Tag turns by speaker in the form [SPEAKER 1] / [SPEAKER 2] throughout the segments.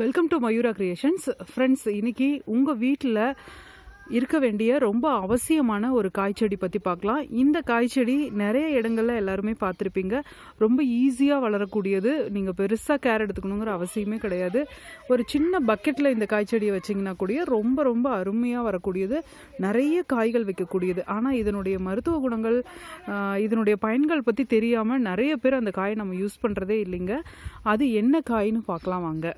[SPEAKER 1] Welcome to Mayura creations friends இன்றைக்கி உங்கள் வீட்டில் இருக்க வேண்டிய ரொம்ப அவசியமான ஒரு காய்ச்செடி பற்றி பார்க்கலாம். இந்த காய்ச்செடி நிறைய இடங்களில் எல்லாருமே பார்த்துருப்பீங்க. ரொம்ப ஈஸியாக வளரக்கூடியது. நீங்கள் பெருசாக கேர் எடுத்துக்கணுங்கிற அவசியமே கிடையாது. ஒரு சின்ன பக்கெட்டில் இந்த காய்ச்செடியை வச்சிங்கன்னா கூட ரொம்ப ரொம்ப அருமையாக வரக்கூடியது. நிறைய காய்கள் வைக்கக்கூடியது. ஆனால் இதனுடைய மருத்துவ குணங்கள் இதனுடைய பயன்கள் பற்றி தெரியாமல் நிறைய பேர் அந்த காயை நம்ம யூஸ் பண்ணுறதே இல்லைங்க. அது என்ன காயின்னு பார்க்கலாம் வாங்க.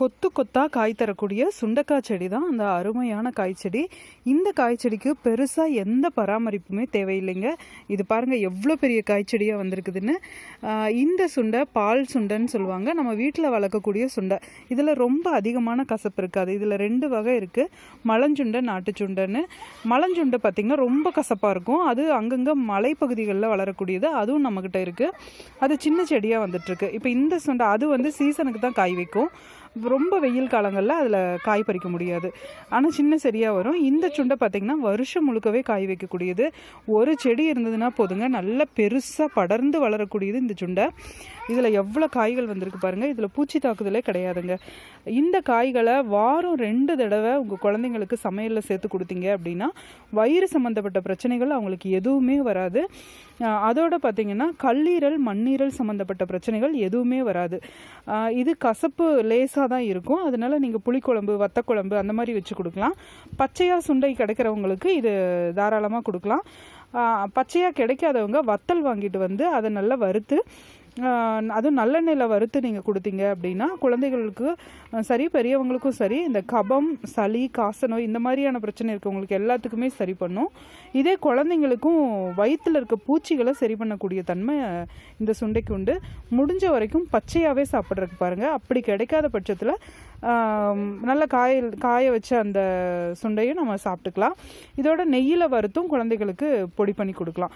[SPEAKER 1] கொத்து கொத்தாக காய் தரக்கூடிய சுண்டக்காய் செடி தான் அந்த அருமையான காய் செடி. இந்த காய் செடிக்கு பெருசாக எந்த பராமரிப்புமே தேவையில்லைங்க. இது பாருங்கள் எவ்வளோ பெரிய காய் செடியாக வந்திருக்குதுன்னு. இந்த சுண்டை பால் சுண்டைன்னு சொல்லுவாங்க. நம்ம வீட்டில் வளர்க்கக்கூடிய சுண்டை. இதில் ரொம்ப அதிகமான கசப்பு இருக்காது. இதில் ரெண்டு வகை இருக்குது மலஞ்சுண்டை நாட்டு சுண்டைன்னு மலஞ்சுண்டை பார்த்திங்கன்னா ரொம்ப கசப்பாக இருக்கும். அது அங்கங்கே மலைப்பகுதிகளில் வளரக்கூடியது. அதுவும் நம்மக்கிட்ட இருக்குது அது சின்ன செடியாக வந்துட்டுருக்கு. இப்போ இந்த சுண்டை அது வந்து சீசனுக்கு தான் காய் வைக்கும். ரொம்ப வெயில் காலங்களில் அதில் காய் பறிக்க முடியாது. ஆனால் சின்ன செடியாக வரும். இந்த சுண்டை பார்த்திங்கன்னா வருஷம் முழுக்கவே காய் வைக்கக்கூடியது. ஒரு செடி இருந்ததுன்னா போதுங்க. நல்ல பெருசாக படர்ந்து வளரக்கூடியது இந்த சுண்டை. இதில் எவ்வளோ காய்கள் வந்திருக்கு பாருங்கள் இதில் பூச்சி தாக்குதலே கிடையாதுங்க. இந்த காய்களை வாரம் ரெண்டு தடவை உங்கள் குழந்தைங்களுக்கு சமையலில் சேர்த்து கொடுத்தீங்க அப்படின்னா வயிறு சம்மந்தப்பட்ட பிரச்சனைகள் அவங்களுக்கு எதுவுமே வராது. அதோடு அதோட பார்த்தீங்கன்னா கல்லீரல் மண்ணீரல் சம்மந்தப்பட்ட பிரச்சனைகள் எதுவுமே வராது. இது கசப்பு லேசாக தான் இருக்கும். அதனால நீங்கள் புளிக்குழம்பு வத்தக்குழம்பு அந்த மாதிரி வச்சு கொடுக்கலாம். பச்சையாக சுண்டை கிடைக்கிறவங்களுக்கு இது தாராளமாக கொடுக்கலாம். பச்சையாக கிடைக்காதவங்க வத்தல் வாங்கிட்டு வந்து அதை நல்லா வறுத்து அதுவும் நல்லெண்ணெயில் வறுத்து நீங்கள் கொடுத்தீங்க அப்படின்னா குழந்தைகளுக்கு சரி பெரியவங்களுக்கும் சரி இந்த கபம் சளி காசநோய் இந்த மாதிரியான பிரச்சனை இருக்கவங்களுக்கு எல்லாத்துக்குமே சரி பண்ணும். இதே குழந்தைங்களுக்கும் வயிற்றில் இருக்க பூச்சிகளை சரி பண்ணக்கூடிய தன்மை இந்த சுண்டைக்கு உண்டு. முடிஞ்ச வரைக்கும் பச்சையாகவே சாப்பிட்றதுக்கு பாருங்கள் அப்படி கிடைக்காத பட்சத்தில் நல்ல காய காய வச்ச அந்த சுண்டையும் நம்ம சாப்பிட்டுக்கலாம். இதோட நெய்யில் வறுத்தும் குழந்தைகளுக்கு பொடி பண்ணி கொடுக்கலாம்.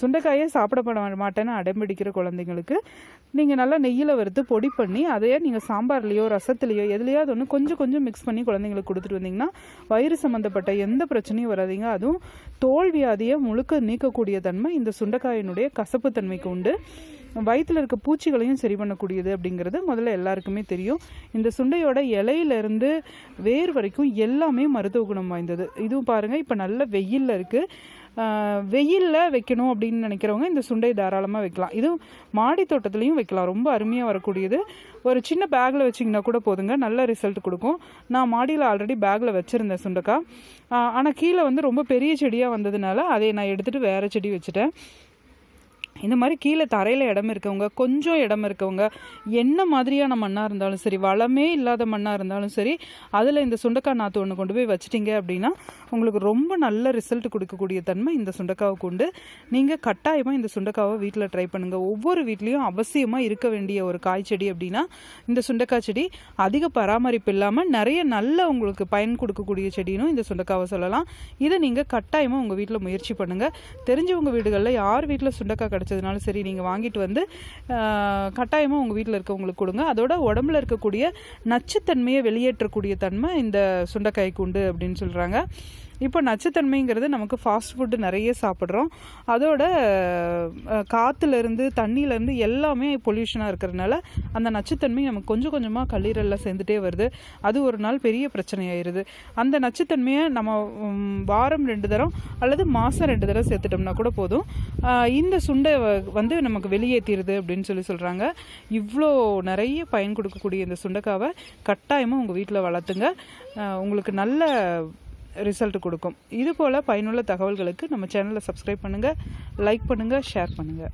[SPEAKER 1] சுண்டைக்காயே சாப்பிடப்பட மாட்டேன்னு அடம்பிடிக்கிற குழந்தைங்களுக்கு நீங்கள் நல்லா நெய்யில் வறுத்து பொடி பண்ணி அதையே நீங்கள் சாம்பார்லேயோ ரசத்துலேயோ எதுலையாவது ஒன்று கொஞ்சம் கொஞ்சம் மிக்ஸ் பண்ணி குழந்தைங்களுக்கு கொடுத்துட்டு வந்தீங்கன்னா வயிறு சம்மந்தப்பட்ட எந்த பிரச்சனையும் வராதீங்க. அதுவும் தோல்வியாதியை முழுக்க நீக்கக்கூடிய தன்மை இந்த சுண்டைக்காயினுடைய கசப்பு தன்மைக்கு உண்டு. வயிற்றில் இருக்க பூச்சிகளையும் சரி பண்ணக்கூடியது அப்படிங்கிறது முதல்ல எல்லாருக்குமே தெரியும். இந்த சுண்டையோட இலையிலேருந்து வேர் வரைக்கும் எல்லாமே மருத்துவ குணம் வாய்ந்தது. இதுவும் பாருங்கள் இப்போ நல்ல வெயிலில் இருக்குது வெயிலில் வைக்கணும் அப்படின்னு நினைக்கிறவங்க இந்த சுண்டை தாராளமாக வைக்கலாம். இது மாடி தோட்டத்துலேயும் வைக்கலாம். ரொம்ப அருமையாக வரக்கூடியது. ஒரு சின்ன பேக்கில் வச்சிங்கன்னா கூட போதுங்க. நல்ல ரிசல்ட் கொடுக்கும். நான் மாடியில் ஆல்ரெடி பேக்கில் வச்சுருந்தேன் சுண்டைக்காய் ஆனால் கீழே வந்து ரொம்ப பெரிய செடியாக வந்ததுனால அதை நான் எடுத்துகிட்டு வேறு செடி வச்சுட்டேன். இந்த மாதிரி கீழே தரையில் இடம் இருக்கவங்க கொஞ்சம் இடம் இருக்கவங்க என்ன மாதிரியான மண்ணாக இருந்தாலும் சரி வளமே இல்லாத மண்ணாக இருந்தாலும் சரி அதில் இந்த சுண்டக்காய் நாற்று ஒன்று கொண்டு போய் வச்சிட்டிங்க அப்படின்னா உங்களுக்கு ரொம்ப நல்ல ரிசல்ட் கொடுக்கக்கூடிய தன்மை இந்த சுண்டக்காவுக்கு உண்டு நீங்கள் கட்டாயமாக இந்த சுண்டக்காவை வீட்டில் ட்ரை பண்ணுங்கள் ஒவ்வொரு வீட்லேயும் அவசியமாக இருக்க வேண்டிய ஒரு காய் செடி அப்படின்னா இந்த சுண்டக்காய் செடி அதிக பராமரிப்பு இல்லாமல் நிறைய நல்ல உங்களுக்கு பயன் கொடுக்கக்கூடிய செடினும் இந்த சுண்டக்காவை சொல்லலாம். இதை நீங்கள் கட்டாயமாக உங்கள் வீட்டில் முயற்சி பண்ணுங்கள் தெரிஞ்சவங்க வீடுகளில் யார் வீட்டில் சுண்டக்காய் கிடச்சதுனாலும் சரி நீங்கள் வாங்கிட்டு வந்து கட்டாயமாக உங்கள் வீட்டில் இருக்கவங்களுக்கு கொடுங்க. அதோட உடம்புல இருக்கக்கூடிய நச்சுத்தன்மையை வெளியேற்றக்கூடிய தன்மை இந்த சுண்டைக்காய் உண்டு அப்படின்னு சொல்கிறாங்க இப்போ நச்சுத்தன்மைங்கிறது நமக்கு ஃபாஸ்ட் ஃபுட்டு நிறைய சாப்பிட்றோம். அதோட காற்றுலேருந்து தண்ணியிலேருந்து எல்லாமே பொல்யூஷனாக இருக்கிறதுனால அந்த நச்சுத்தன்மை நமக்கு கொஞ்சம் கொஞ்சமாக கல்லீரலில் சேர்ந்துட்டே வருது. அது ஒரு நாள் பெரிய பிரச்சனையாயிருது. அந்த நச்சுத்தன்மையை நம்ம வாரம் ரெண்டு தரம் அல்லது மாதம் ரெண்டு தடவை சேர்த்துட்டோம்னா கூட போதும். இந்த சுண்டை வந்து நமக்கு வெளியேற்றிடுது அப்படின்னு சொல்லி சொல்கிறாங்க இவ்வளோ நிறைய பயன் கொடுக்கக்கூடிய இந்த சுண்டைக்காவை கட்டாயமாக உங்கள் வீட்டில் வளர்த்துங்க. உங்களுக்கு நல்ல ரிசல்ட் கொடுக்கும். இதுபோல் பயனுள்ள தகவல்களுக்கு நம்ம சேனலை சப்ஸ்கிரைப் பண்ணுங்கள் லைக் பண்ணுங்கள் ஷேர் பண்ணுங்கள்